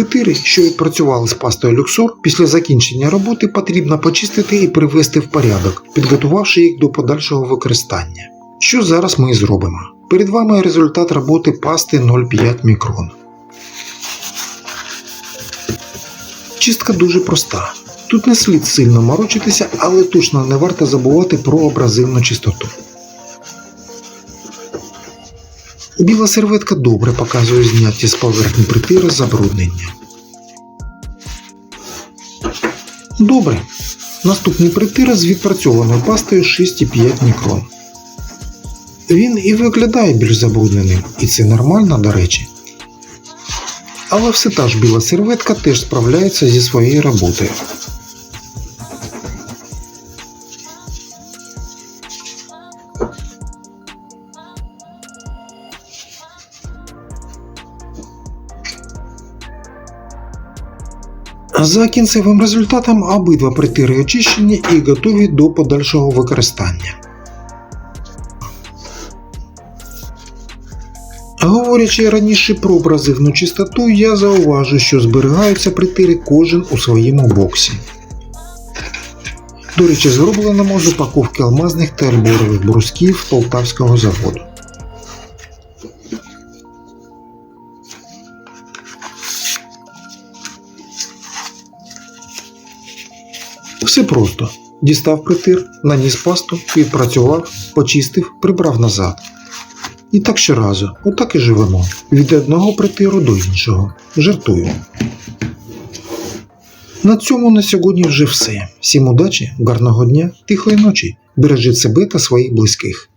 Притири, що відпрацювали з пастою люксор, після закінчення роботи потрібно почистити і привести в порядок, підготувавши їх до подальшого використання. Що зараз ми і зробимо. Перед вами результат роботи пасти 0,5 мікрон. Чистка дуже проста. Тут не слід сильно морочитися, але точно не варто забувати про абразивну чистоту. Біла серветка добре показує зняті з поверхні притира забруднення. Добре. Наступний притир з відпрацьованою пастою 6,5 мікрон. Він і виглядає більш забрудненим, і це нормально, до речі. Але все та ж біла серветка теж справляється зі своєю роботою. За кінцевим результатом обидва притири очищені і готові до подальшого використання. Говорячи раніше про абразивну чистоту, я зауважу, що зберігаються притири кожен у своєму боксі. До речі, зробленому з упаковки алмазних та альборових брусків полтавського заводу. Все просто. Дістав притир, наніс пасту, відпрацював, почистив, прибрав назад. І так щоразу, отак і живемо. Від одного притиру до іншого. Жартую. На цьому на сьогодні вже все. Всім удачі, гарного дня, тихої ночі. Бережіть себе та своїх близьких.